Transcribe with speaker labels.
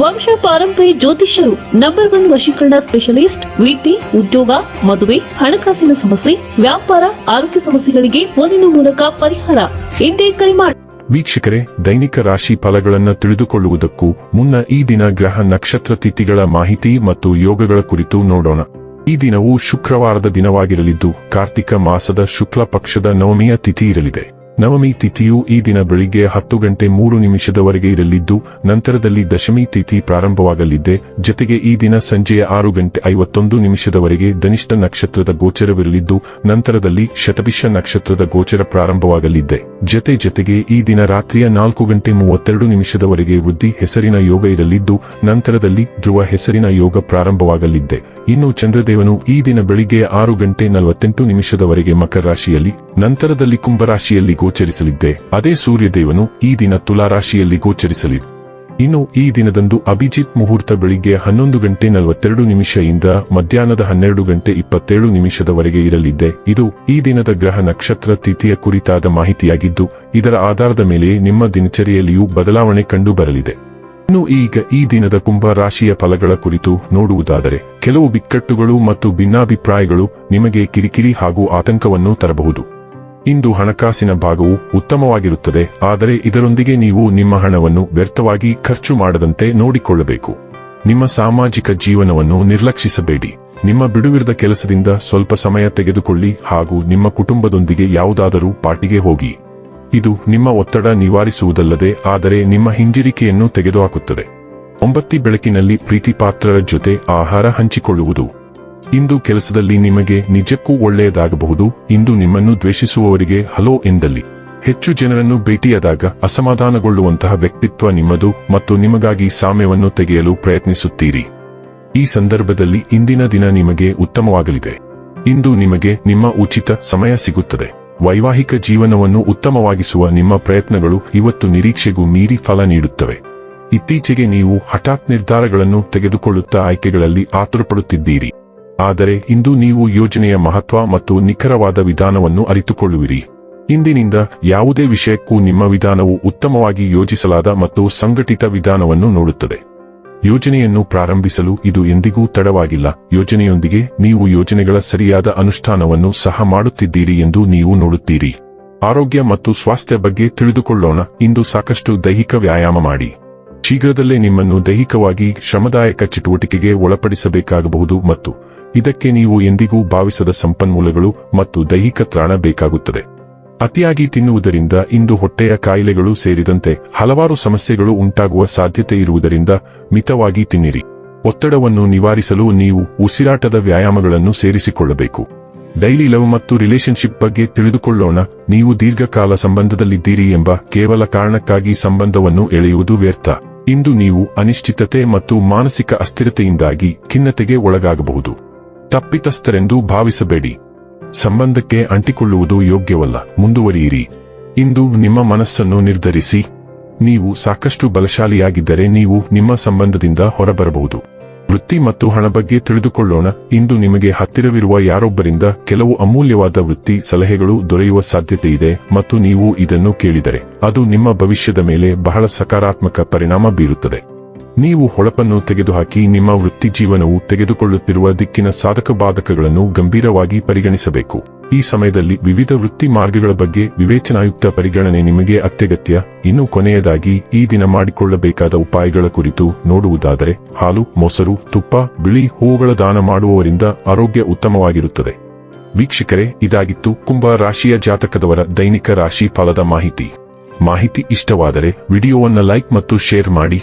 Speaker 1: ವಂಶ ಪಾರಂಪರ್ಯ ಜ್ಯೋತಿಷ್ಯರು ನಂಬರ್ ಒನ್ ವಶೀಕರಣ ಸ್ಪೆಷಲಿಸ್ಟ್ ವೃತ್ತಿ ಉದ್ಯೋಗ, ಮದುವೆ, ಹಣಕಾಸಿನ ಸಮಸ್ಯೆ, ವ್ಯಾಪಾರ, ಆರೋಗ್ಯ ಸಮಸ್ಯೆಗಳಿಗೆ ಫೋನಿನ ಮೂಲಕ ಪರಿಹಾರ. ಇಂದೇ ಕರೆ ಮಾಡಿ
Speaker 2: ವೀಕ್ಷಕರೇ, ದೈನಿಕ ರಾಶಿ ಫಲಗಳನ್ನು ತಿಳಿದುಕೊಳ್ಳುವುದಕ್ಕೂ ಮುನ್ನ ಈ ದಿನ ಗ್ರಹ ನಕ್ಷತ್ರ ತಿಥಿಗಳ ಮಾಹಿತಿ ಮತ್ತು ಯೋಗಗಳ ಕುರಿತು ನೋಡೋಣ. ಈ ದಿನವು ಶುಕ್ರವಾರದ ದಿನವಾಗಿರಲಿದ್ದು, ಕಾರ್ತಿಕ ಮಾಸದ ಶುಕ್ಲ ಪಕ್ಷದ ನವಮಿಯ ತಿಥಿ ಇರಲಿದೆ. ನವಮಿ ತಿಥಿಯು ಈ ದಿನ ಬೆಳಿಗ್ಗೆ ಹತ್ತು ಗಂಟೆ ಮೂರು ನಿಮಿಷದವರೆಗೆ ಇರಲಿದ್ದು, ನಂತರದಲ್ಲಿ ದಶಮಿ ತಿಥಿ ಪ್ರಾರಂಭವಾಗಲಿದೆ. ಜೊತೆಗೆ ಈ ದಿನ ಸಂಜೆಯ ಆರು ಗಂಟೆ ಐವತ್ತೊಂದು ನಿಮಿಷದವರೆಗೆ ಧನಿಷ್ಠ ನಕ್ಷತ್ರದ ಗೋಚರವಿರಲಿದ್ದು, ನಂತರದಲ್ಲಿ ಶತಭಿಷ ನಕ್ಷತ್ರದ ಗೋಚರ ಪ್ರಾರಂಭವಾಗಲಿದೆ. ಜತೆ ಜೊತೆಗೆ ಈ ದಿನ ರಾತ್ರಿಯ ನಾಲ್ಕು ಗಂಟೆ ಮೂವತ್ತೆರಡು ನಿಮಿಷದವರೆಗೆ ವೃದ್ಧಿ ಹೆಸರಿನ ಯೋಗ ಇರಲಿದ್ದು, ನಂತರದಲ್ಲಿ ಧ್ರುವ ಹೆಸರಿನ ಯೋಗ ಪ್ರಾರಂಭವಾಗಲಿದೆ. ಇನ್ನು ಚಂದ್ರದೇವನು ಈ ದಿನ ಬೆಳಿಗ್ಗೆ ಆರು ಗಂಟೆ ನಲವತ್ತೆಂಟು ನಿಮಿಷದವರೆಗೆ ಮಕರ ರಾಶಿಯಲ್ಲಿ, ನಂತರದಲ್ಲಿ ಕುಂಭರಾಶಿಯಲ್ಲಿ ಗೋಚರಿಸಲಿದ್ದೆ. ಅದೇ ಸೂರ್ಯದೇವನು ಈ ದಿನ ತುಲಾರಾಶಿಯಲ್ಲಿ ಗೋಚರಿಸಲಿದೆ. ಇನ್ನು ಈ ದಿನದಂದು ಅಭಿಜಿತ್ ಮುಹೂರ್ತ ಬೆಳಿಗ್ಗೆ ಹನ್ನೊಂದು ಗಂಟೆ ನಲವತ್ತೆರಡು ನಿಮಿಷದಿಂದ ಮಧ್ಯಾಹ್ನದ ಹನ್ನೆರಡು ಗಂಟೆ ಇಪ್ಪತ್ತೇಳು ನಿಮಿಷದವರೆಗೆ ಇರಲಿದ್ದೆ. ಇದು ಈ ದಿನದ ಗ್ರಹ ನಕ್ಷತ್ರ ತಿಥಿಯ ಕುರಿತಾದ ಮಾಹಿತಿಯಾಗಿದ್ದು, ಇದರ ಆಧಾರದ ಮೇಲೆ ನಿಮ್ಮ ದಿನಚರಿಯಲ್ಲಿಯೂ ಬದಲಾವಣೆ ಕಂಡು ಬರಲಿದೆ ಇನ್ನು ಈಗ ಈ ದಿನದ ಕುಂಭ ರಾಶಿಯ ಫಲಗಳ ಕುರಿತು ನೋಡುವುದಾದರೆ, ಕೆಲವು ಬಿಕ್ಕಟ್ಟುಗಳು ಮತ್ತು ಭಿನ್ನಾಭಿಪ್ರಾಯಗಳು ನಿಮಗೆ ಕಿರಿಕಿರಿ ಹಾಗೂ ಆತಂಕವನ್ನು ತರಬಹುದು. ಇಂದು ಹಣಕಾಸಿನ ಭಾಗವು ಉತ್ತಮವಾಗಿರುತ್ತದೆ, ಆದರೆ ಇದರೊಂದಿಗೆ ನೀವು ನಿಮ್ಮ ಹಣವನ್ನು ವ್ಯರ್ಥವಾಗಿ ಖರ್ಚು ಮಾಡದಂತೆ ನೋಡಿಕೊಳ್ಳಬೇಕು. ನಿಮ್ಮ ಸಾಮಾಜಿಕ ಜೀವನವನ್ನು ನಿರ್ಲಕ್ಷಿಸಬೇಡಿ. ನಿಮ್ಮ ಬಿಡುವಿರದ ಕೆಲಸದಿಂದ ಸ್ವಲ್ಪ ಸಮಯ ತೆಗೆದುಕೊಳ್ಳಿ ಹಾಗೂ ನಿಮ್ಮ ಕುಟುಂಬದೊಂದಿಗೆ ಯಾವುದಾದರೂ ಪಾರ್ಟಿಗೆ ಹೋಗಿ. ಇದು ನಿಮ್ಮ ಒತ್ತಡ ನಿವಾರಿಸುವುದಲ್ಲದೆ ಆದರೆ ನಿಮ್ಮ ಹಿಂಜರಿಕೆಯನ್ನು ತೆಗೆದುಹಾಕುತ್ತದೆ. ಒಂಬತ್ತಿ ಬೆಳಕಿನಲ್ಲಿ ಪ್ರೀತಿಪಾತ್ರರ ಜೊತೆ ಆಹಾರ ಹಂಚಿಕೊಳ್ಳುವುದು. ಇಂದು ಕೆಲಸದಲ್ಲಿ ನಿಮಗೆ ನಿಜಕ್ಕೂ ಒಳ್ಳೆಯದಾಗಬಹುದು, ಇಂದು ನಿಮ್ಮನ್ನು ದ್ವೇಷಿಸುವವರಿಗೆ ಹಲೋ ಎಂದಲ್ಲಿ. ಹೆಚ್ಚು ಜನರನ್ನು ಭೇಟಿಯಾದಾಗ ಅಸಮಾಧಾನಗೊಳ್ಳುವಂತಹ ವ್ಯಕ್ತಿತ್ವ ನಿಮ್ಮದು ಮತ್ತು ನಿಮಗಾಗಿ ಸಾಮ್ಯವನ್ನು ತೆಗೆಯಲು ಪ್ರಯತ್ನಿಸುತ್ತೀರಿ. ಈ ಸಂದರ್ಭದಲ್ಲಿ ಇಂದಿನ ದಿನ ನಿಮಗೆ ಉತ್ತಮವಾಗಲಿದೆ. ಇಂದು ನಿಮಗೆ ನಿಮ್ಮ ಉಚಿತ ಸಮಯ ಸಿಗುತ್ತದೆ. ವೈವಾಹಿಕ ಜೀವನವನ್ನು ಉತ್ತಮವಾಗಿಸುವ ನಿಮ್ಮ ಪ್ರಯತ್ನಗಳು ಇವತ್ತು ನಿರೀಕ್ಷೆಗೂ ಮೀರಿ ಫಲ ನೀಡುತ್ತವೆ. ಇತ್ತೀಚೆಗೆ ನೀವು ಹಠಾತ್ ನಿರ್ಧಾರಗಳನ್ನು ತೆಗೆದುಕೊಳ್ಳುತ್ತಾ ಆಯ್ಕೆಗಳಲ್ಲಿ ಆತುರಪಡುತ್ತಿದ್ದೀರಿ. ಆದರೆ ಇಂದು ನೀವು ಯೋಜನೆಯ ಮಹತ್ವ ಮತ್ತು ನಿಖರವಾದ ವಿಧಾನವನ್ನು ಅರಿತುಕೊಳ್ಳುವಿರಿ. ಇಂದಿನಿಂದ ಯಾವುದೇ ವಿಷಯಕ್ಕೂ ನಿಮ್ಮ ವಿಧಾನವು ಉತ್ತಮವಾಗಿ ಯೋಜಿಸಲಾದ ಮತ್ತು ಸಂಘಟಿತ ವಿಧಾನವನ್ನು ನೋಡುತ್ತದೆ. ಯೋಜನೆಯನ್ನು ಪ್ರಾರಂಭಿಸಲು ಇದು ಎಂದಿಗೂ ತಡವಾಗಿಲ್ಲ. ಯೋಜನೆಯೊಂದಿಗೆ ನೀವು ಯೋಜನೆಗಳ ಸರಿಯಾದ ಅನುಷ್ಠಾನವನ್ನು ಸಹ ಮಾಡುತ್ತಿದ್ದೀರಿ ಎಂದು ನೀವು ನೋಡುತ್ತೀರಿ. ಆರೋಗ್ಯ ಮತ್ತು ಸ್ವಾಸ್ಥ್ಯ ಬಗ್ಗೆ ತಿಳಿದುಕೊಳ್ಳೋಣ. ಇಂದು ಸಾಕಷ್ಟು ದೈಹಿಕ ವ್ಯಾಯಾಮ ಮಾಡಿ. ಶೀಘ್ರದಲ್ಲೇ ನಿಮ್ಮನ್ನು ದೈಹಿಕವಾಗಿ ಶ್ರಮದಾಯಕ ಚಟುವಟಿಕೆಗೆ ಒಳಪಡಿಸಬೇಕಾಗಬಹುದು ಮತ್ತು ಇದಕ್ಕೆ ನೀವು ಎಂದಿಗೂ ಭಾವಿಸದ ಸಂಪನ್ಮೂಲಗಳು ಮತ್ತು ದೈಹಿಕ ತ್ರಾಣ ಬೇಕಾಗುತ್ತದೆ. ಅತಿಯಾಗಿ ತಿನ್ನುವುದರಿಂದ ಇಂದು ಹೊಟ್ಟೆಯ ಕಾಯಿಲೆಗಳು ಸೇರಿದಂತೆ ಹಲವಾರು ಸಮಸ್ಯೆಗಳು ಉಂಟಾಗುವ ಸಾಧ್ಯತೆ ಇರುವುದರಿಂದ ಮಿತವಾಗಿ ತಿನ್ನಿರಿ. ಒತ್ತಡವನ್ನು ನಿವಾರಿಸಲು ನೀವು ಉಸಿರಾಟದ ವ್ಯಾಯಾಮಗಳನ್ನು ಸೇರಿಸಿಕೊಳ್ಳಬೇಕು. ಡೈಲಿ ಲವ್ ಮತ್ತು ರಿಲೇಶನ್ಶಿಪ್ ಬಗ್ಗೆ ತಿಳಿದುಕೊಳ್ಳೋಣ. ನೀವು ದೀರ್ಘಕಾಲ ಸಂಬಂಧದಲ್ಲಿದ್ದೀರಿ ಎಂಬ ಕೇವಲ ಕಾರಣಕ್ಕಾಗಿ ಸಂಬಂಧವನ್ನು ಎಳೆಯುವುದು ವ್ಯರ್ಥ. ಇಂದು ನೀವು ಅನಿಶ್ಚಿತತೆ ಮತ್ತು ಮಾನಸಿಕ ಅಸ್ಥಿರತೆಯಿಂದಾಗಿ ಖಿನ್ನತೆಗೆ ಒಳಗಾಗಬಹುದು. ತಪ್ಪಿತಸ್ಥರೆಂದು ಭಾವಿಸಬೇಡಿ. ಸಂಬಂಧಕ್ಕೆ ಅಂಟಿಕೊಳ್ಳುವುದು ಯೋಗ್ಯವಲ್ಲ. ಮುಂದುವರಿಯಿರಿ. ಇಂದು ನಿಮ್ಮ ಮನಸ್ಸನ್ನು ನಿರ್ಧರಿಸಿ. ನೀವು ಸಾಕಷ್ಟು ಬಲಶಾಲಿಯಾಗಿದ್ದರೆ ನೀವು ನಿಮ್ಮ ಸಂಬಂಧದಿಂದ ಹೊರಬರಬಹುದು. ವೃತ್ತಿ ಮತ್ತು ಹಣ ಬಗ್ಗೆ ತಿಳಿದುಕೊಳ್ಳೋಣ. ಇಂದು ನಿಮಗೆ ಹತ್ತಿರವಿರುವ ಯಾರೊಬ್ಬರಿಂದ ಕೆಲವು ಅಮೂಲ್ಯವಾದ ವೃತ್ತಿ ಸಲಹೆಗಳು ದೊರೆಯುವ ಸಾಧ್ಯತೆ ಇದೆ ಮತ್ತು ನೀವು ಇದನ್ನು ಕೇಳಿದರೆ ಅದು ನಿಮ್ಮ ಭವಿಷ್ಯದ ಮೇಲೆ ಬಹಳ ಸಕಾರಾತ್ಮಕ ಪರಿಣಾಮ ಬೀರುತ್ತದೆ. ನೀವು ಹೊಳಪನ್ನು ತೆಗೆದುಹಾಕಿ ನಿಮ್ಮ ವೃತ್ತಿ ಜೀವನವು ತೆಗೆದುಕೊಳ್ಳುತ್ತಿರುವ ದಿಕ್ಕಿನ ಸಾಧಕ ಬಾಧಕಗಳನ್ನು ಗಂಭೀರವಾಗಿ ಪರಿಗಣಿಸಬೇಕು. ಈ ಸಮಯದಲ್ಲಿ ವಿವಿಧ ವೃತ್ತಿ ಮಾರ್ಗಗಳ ಬಗ್ಗೆ ವಿವೇಚನಾಯುಕ್ತ ಪರಿಗಣನೆ ನಿಮಗೆ ಅತ್ಯಗತ್ಯ. ಇನ್ನು ಕೊನೆಯದಾಗಿ, ಈ ದಿನ ಮಾಡಿಕೊಳ್ಳಬೇಕಾದ ಉಪಾಯಗಳ ಕುರಿತು ನೋಡುವುದಾದರೆ, ಹಾಲು, ಮೊಸರು, ತುಪ್ಪ, ಬಿಳಿ ಹೂವುಗಳ ದಾನ ಮಾಡುವವರಿಂದ ಆರೋಗ್ಯ ಉತ್ತಮವಾಗಿರುತ್ತದೆ. ವೀಕ್ಷಕರೇ, ಇದಾಗಿತ್ತು ಕುಂಭ ರಾಶಿಯ ಜಾತಕದವರ ದೈನಿಕ ರಾಶಿ ಫಲದ ಮಾಹಿತಿ. ಮಾಹಿತಿ ಇಷ್ಟವಾದರೆ ವಿಡಿಯೋವನ್ನು ಲೈಕ್ ಮತ್ತು ಶೇರ್ ಮಾಡಿ.